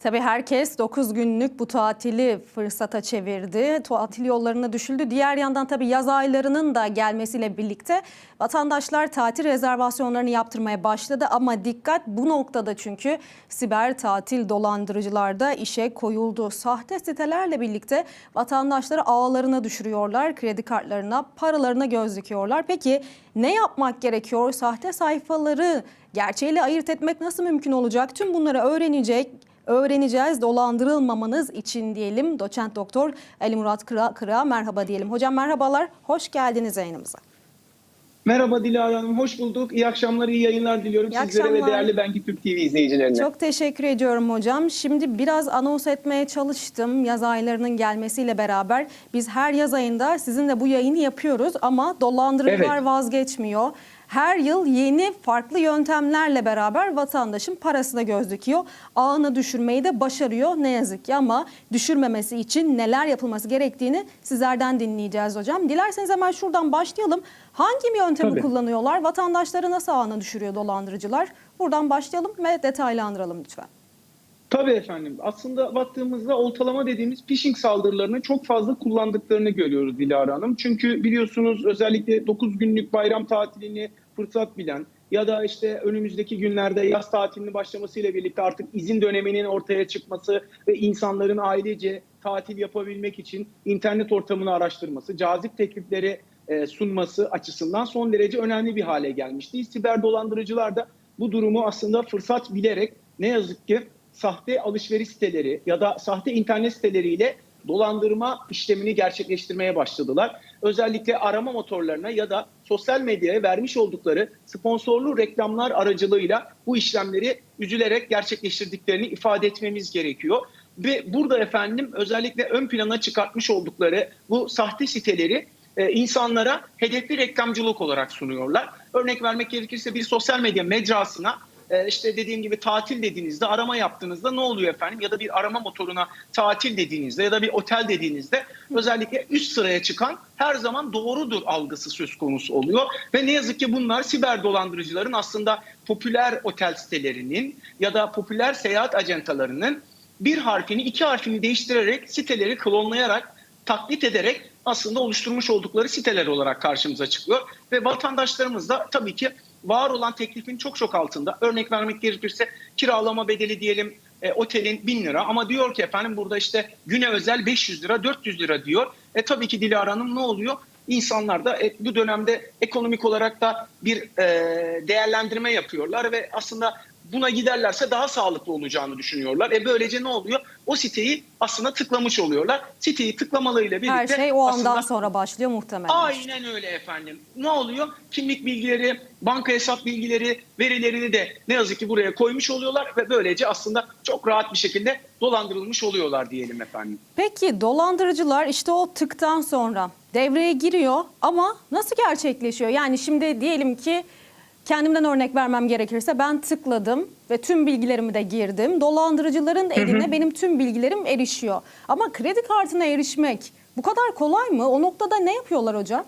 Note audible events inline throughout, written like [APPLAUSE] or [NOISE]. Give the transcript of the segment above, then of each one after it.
Tabii herkes 9 günlük bu tatili fırsata çevirdi. Tatil yollarına düşüldü. Diğer yandan tabii yaz aylarının da gelmesiyle birlikte vatandaşlar tatil rezervasyonlarını yaptırmaya başladı. Ama dikkat bu noktada çünkü siber tatil dolandırıcılar da işe koyuldu. Sahte sitelerle birlikte vatandaşları ağlarına düşürüyorlar. Kredi kartlarına, paralarına göz dikiyorlar. Peki ne yapmak gerekiyor? Sahte sayfaları gerçeğiyle ayırt etmek nasıl mümkün olacak? Tüm bunları öğrenecek öğreneceğiz dolandırılmamanız için diyelim. Doçent Doktor Ali Murat Kıra, Kıra merhaba diyelim. Hocam merhabalar, hoş geldiniz yayınımıza. Merhaba Dilara Hanım, hoş bulduk. İyi akşamlar, iyi yayınlar diliyorum İyi sizlere akşamlar. ve değerli Benki Türk TV izleyicilerine. Çok teşekkür ediyorum hocam. Şimdi biraz anons etmeye çalıştım yaz aylarının gelmesiyle beraber. Biz her yaz ayında sizinle bu yayını yapıyoruz ama dolandırıcılar Evet. vazgeçmiyor. Her yıl yeni farklı yöntemlerle beraber vatandaşın parasına göz dikiyor. Ağına düşürmeyi de başarıyor ne yazık ki ama düşürmemesi için neler yapılması gerektiğini sizlerden dinleyeceğiz hocam. Dilerseniz hemen şuradan başlayalım. Hangi yöntemi Tabii. kullanıyorlar? Vatandaşları nasıl ağına düşürüyor dolandırıcılar? Buradan başlayalım ve detaylandıralım lütfen. Tabii efendim. Aslında baktığımızda oltalama dediğimiz phishing saldırılarını çok fazla kullandıklarını görüyoruz Dilara Hanım. Çünkü biliyorsunuz özellikle 9 günlük bayram tatilini fırsat bilen ya da işte önümüzdeki günlerde yaz tatilinin başlamasıyla birlikte artık izin döneminin ortaya çıkması ve insanların ailece tatil yapabilmek için internet ortamını araştırması, cazip teklifleri e, sunması açısından son derece önemli bir hale gelmişti. Siber dolandırıcılar da bu durumu aslında fırsat bilerek ne yazık ki sahte alışveriş siteleri ya da sahte internet siteleriyle dolandırma işlemini gerçekleştirmeye başladılar. Özellikle arama motorlarına ya da sosyal medyaya vermiş oldukları sponsorlu reklamlar aracılığıyla bu işlemleri üzülerek gerçekleştirdiklerini ifade etmemiz gerekiyor. Ve burada efendim özellikle ön plana çıkartmış oldukları bu sahte siteleri e, insanlara hedefli reklamcılık olarak sunuyorlar. Örnek vermek gerekirse bir sosyal medya mecrasına e, işte dediğim gibi tatil dediğinizde arama yaptığınızda ne oluyor efendim ya da bir arama motoruna tatil dediğinizde ya da bir otel dediğinizde özellikle üst sıraya çıkan her zaman doğrudur algısı söz konusu oluyor ve ne yazık ki bunlar siber dolandırıcıların aslında popüler otel sitelerinin ya da popüler seyahat ajantalarının bir harfini iki harfini değiştirerek siteleri klonlayarak taklit ederek aslında oluşturmuş oldukları siteler olarak karşımıza çıkıyor. Ve vatandaşlarımız da tabii ki var olan teklifin çok çok altında. Örnek vermek gerekirse kiralama bedeli diyelim e, otelin 1000 lira ama diyor ki efendim burada işte güne özel 500 lira 400 lira diyor. E tabii ki Dilara Hanım ne oluyor? İnsanlar da e, bu dönemde ekonomik olarak da bir e, değerlendirme yapıyorlar ve aslında buna giderlerse daha sağlıklı olacağını düşünüyorlar. E böylece ne oluyor? O siteyi aslında tıklamış oluyorlar. Siteyi tıklamalarıyla birlikte Her şey o andan aslında sonra başlıyor muhtemelen. Aynen öyle efendim. Ne oluyor? Kimlik bilgileri, banka hesap bilgileri, verilerini de ne yazık ki buraya koymuş oluyorlar ve böylece aslında çok rahat bir şekilde dolandırılmış oluyorlar diyelim efendim. Peki dolandırıcılar işte o tıktan sonra devreye giriyor ama nasıl gerçekleşiyor? Yani şimdi diyelim ki kendimden örnek vermem gerekirse ben tıkladım ve tüm bilgilerimi de girdim. Dolandırıcıların eline benim tüm bilgilerim erişiyor. Ama kredi kartına erişmek bu kadar kolay mı? O noktada ne yapıyorlar hocam?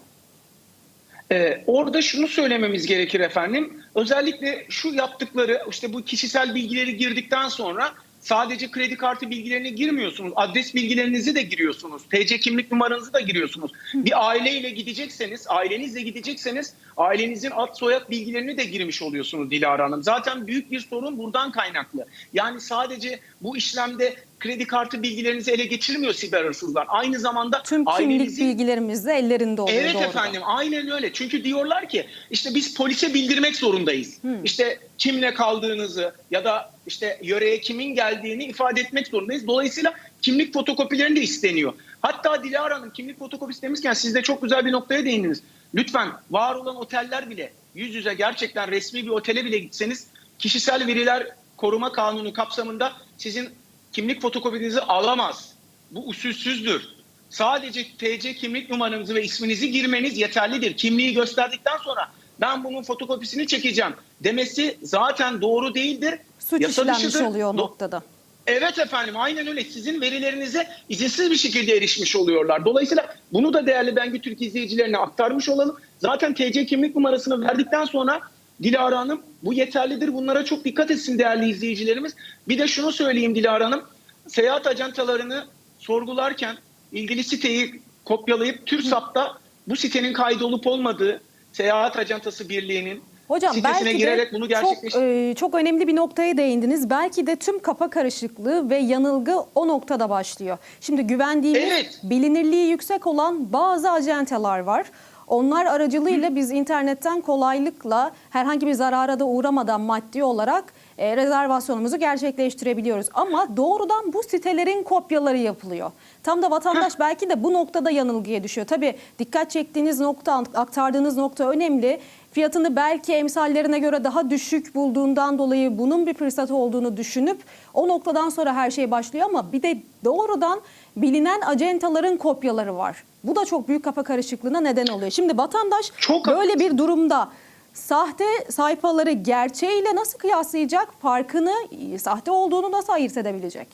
Ee, orada şunu söylememiz gerekir efendim. Özellikle şu yaptıkları işte bu kişisel bilgileri girdikten sonra sadece kredi kartı bilgilerini girmiyorsunuz. Adres bilgilerinizi de giriyorsunuz. TC kimlik numaranızı da giriyorsunuz. Bir aileyle gidecekseniz, ailenizle gidecekseniz ailenizin ad soyad bilgilerini de girmiş oluyorsunuz Dilara Hanım. Zaten büyük bir sorun buradan kaynaklı. Yani sadece bu işlemde kredi kartı bilgilerinizi ele geçirmiyor siber hırsızlar. Aynı zamanda Tüm kimlik ailenizin bilgilerimiz de ellerinde oluyor Evet doğrudan. efendim aynen öyle. Çünkü diyorlar ki işte biz polise bildirmek zorundayız. İşte kimle kaldığınızı ya da işte yöreye kimin geldiğini ifade etmek zorundayız. Dolayısıyla kimlik fotokopilerini de isteniyor. Hatta Dilara Hanım kimlik fotokopisi demişken siz de çok güzel bir noktaya değindiniz. Lütfen var olan oteller bile yüz yüze gerçekten resmi bir otele bile gitseniz kişisel veriler koruma kanunu kapsamında sizin kimlik fotokopinizi alamaz. Bu usulsüzdür. Sadece TC kimlik numaranızı ve isminizi girmeniz yeterlidir. Kimliği gösterdikten sonra ben bunun fotokopisini çekeceğim demesi zaten doğru değildir. Suç Yasa işlenmiş dışıdır. oluyor o noktada. Evet efendim aynen öyle. Sizin verilerinize izinsiz bir şekilde erişmiş oluyorlar. Dolayısıyla bunu da değerli Bengü Türk izleyicilerine aktarmış olalım. Zaten TC kimlik numarasını verdikten sonra Dilara Hanım bu yeterlidir. Bunlara çok dikkat etsin değerli izleyicilerimiz. Bir de şunu söyleyeyim Dilara Hanım. Seyahat ajantalarını sorgularken ilgili siteyi kopyalayıp TÜRSAP'ta bu sitenin kaydı olup olmadığı Seyahat Acantası Birliği'nin Hocam belki girerek de bunu çok, gerçekleştir. e, çok önemli bir noktaya değindiniz. Belki de tüm kafa karışıklığı ve yanılgı o noktada başlıyor. Şimdi güvendiğimiz, Evet. bilinirliği yüksek olan bazı acenteler var. Onlar aracılığıyla biz internetten kolaylıkla herhangi bir zarara da uğramadan maddi olarak e, rezervasyonumuzu gerçekleştirebiliyoruz. Ama doğrudan bu sitelerin kopyaları yapılıyor. Tam da vatandaş belki de bu noktada yanılgıya düşüyor. Tabii dikkat çektiğiniz nokta, aktardığınız nokta önemli. Fiyatını belki emsallerine göre daha düşük bulduğundan dolayı bunun bir fırsat olduğunu düşünüp o noktadan sonra her şey başlıyor ama bir de doğrudan bilinen acentaların kopyaları var. Bu da çok büyük kafa karışıklığına neden oluyor. Şimdi vatandaş Çok böyle bir durumda sahte sayfaları gerçeğiyle nasıl kıyaslayacak? Farkını, e, sahte olduğunu nasıl ayırt edebilecek?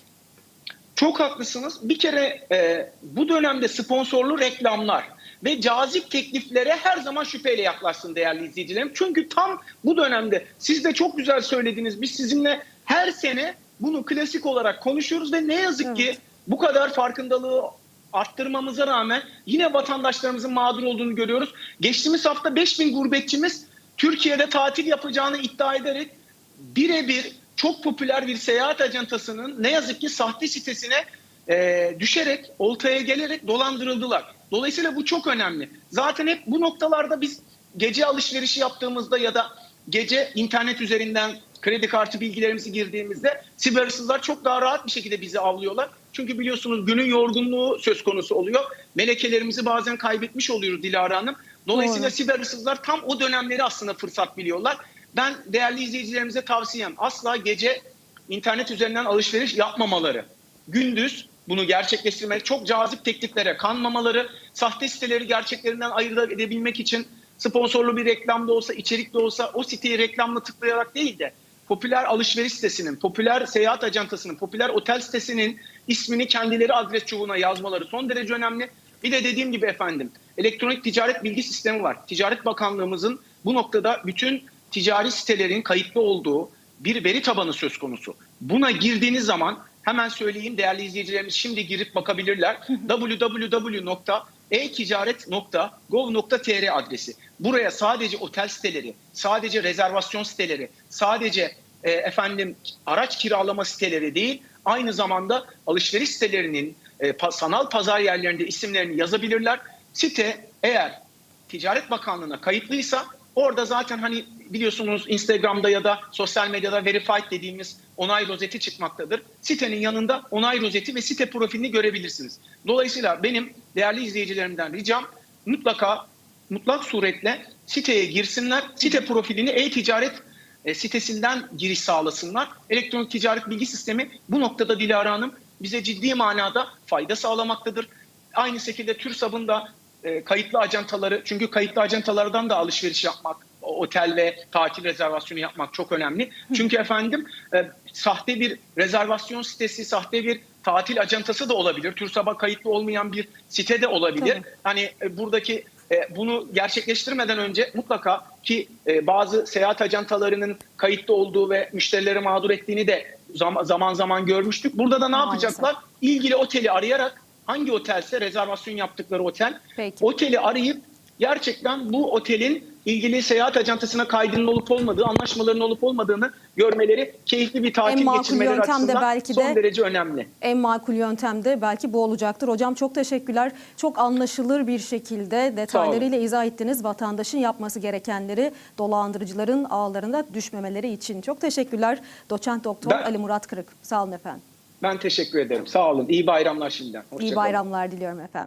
Çok haklısınız. Bir kere e, bu dönemde sponsorlu reklamlar ve cazip tekliflere her zaman şüpheyle yaklaşsın değerli izleyicilerim. Çünkü tam bu dönemde siz de çok güzel söylediniz. Biz sizinle her sene bunu klasik olarak konuşuyoruz ve ne yazık ki Evet. bu kadar farkındalığı arttırmamıza rağmen yine vatandaşlarımızın mağdur olduğunu görüyoruz. Geçtiğimiz hafta 5000 gurbetçimiz Türkiye'de tatil yapacağını iddia ederek birebir çok popüler bir seyahat ajantasının ne yazık ki sahte sitesine e, düşerek, oltaya gelerek dolandırıldılar. Dolayısıyla bu çok önemli. Zaten hep bu noktalarda biz gece alışverişi yaptığımızda ya da gece internet üzerinden kredi kartı bilgilerimizi girdiğimizde siber hırsızlar çok daha rahat bir şekilde bizi avlıyorlar. Çünkü biliyorsunuz günün yorgunluğu söz konusu oluyor. Melekelerimizi bazen kaybetmiş oluyoruz Dilara Hanım. Dolayısıyla Doğru. siber hırsızlar tam o dönemleri aslında fırsat biliyorlar. Ben değerli izleyicilerimize tavsiyem asla gece internet üzerinden alışveriş yapmamaları. Gündüz bunu gerçekleştirmek, çok cazip tekliflere kanmamaları, sahte siteleri gerçeklerinden ayırt edebilmek için sponsorlu bir reklam da olsa, içerik de olsa o siteyi reklamla tıklayarak değil de popüler alışveriş sitesinin, popüler seyahat ajantasının, popüler otel sitesinin ismini kendileri adres çubuğuna yazmaları son derece önemli. Bir de dediğim gibi efendim elektronik ticaret bilgi sistemi var. Ticaret Bakanlığımızın bu noktada bütün ticari sitelerin kayıtlı olduğu bir veri tabanı söz konusu. Buna girdiğiniz zaman hemen söyleyeyim değerli izleyicilerimiz şimdi girip bakabilirler. [LAUGHS] www.eticaret.gov.tr adresi. Buraya sadece otel siteleri, sadece rezervasyon siteleri, sadece e, efendim araç kiralama siteleri değil, aynı zamanda alışveriş sitelerinin e, sanal pazar yerlerinde isimlerini yazabilirler. Site eğer Ticaret Bakanlığı'na kayıtlıysa orada zaten hani biliyorsunuz Instagram'da ya da sosyal medyada verified dediğimiz onay rozeti çıkmaktadır. Sitenin yanında onay rozeti ve site profilini görebilirsiniz. Dolayısıyla benim değerli izleyicilerimden ricam mutlaka mutlak suretle siteye girsinler. Site profilini e-ticaret sitesinden giriş sağlasınlar. Elektronik ticaret bilgi sistemi bu noktada Dilara Hanım bize ciddi manada fayda sağlamaktadır. Aynı şekilde TÜRSAB'ın da e, kayıtlı ajantaları çünkü kayıtlı ajantalardan da alışveriş yapmak, otel ve tatil rezervasyonu yapmak çok önemli. Çünkü efendim e, sahte bir rezervasyon sitesi, sahte bir tatil ajantası da olabilir. TÜRSAB'a kayıtlı olmayan bir site de olabilir. Tabii. Hani e, buradaki e, bunu gerçekleştirmeden önce mutlaka ki e, bazı seyahat ajantalarının kayıtlı olduğu ve müşterileri mağdur ettiğini de zam- zaman zaman görmüştük. Burada da ne Maalesef. yapacaklar? İlgili oteli arayarak hangi otelse rezervasyon yaptıkları otel Peki. oteli arayıp gerçekten bu otelin ilgili seyahat ajantasına kaydının olup olmadığı, anlaşmaların olup olmadığını görmeleri, keyifli bir tatil geçirmeleri yöntem de açısından belki son de- derece önemli. En makul yöntem de belki bu olacaktır. Hocam çok teşekkürler. Çok anlaşılır bir şekilde detaylarıyla izah ettiniz. Vatandaşın yapması gerekenleri dolandırıcıların ağlarında düşmemeleri için. Çok teşekkürler. Doçent Doktor Ben- Ali Murat Kırık. Sağ olun efendim. Ben teşekkür ederim. Sağ olun. İyi bayramlar şimdiden. Hoşça İyi kalın. bayramlar diliyorum efendim.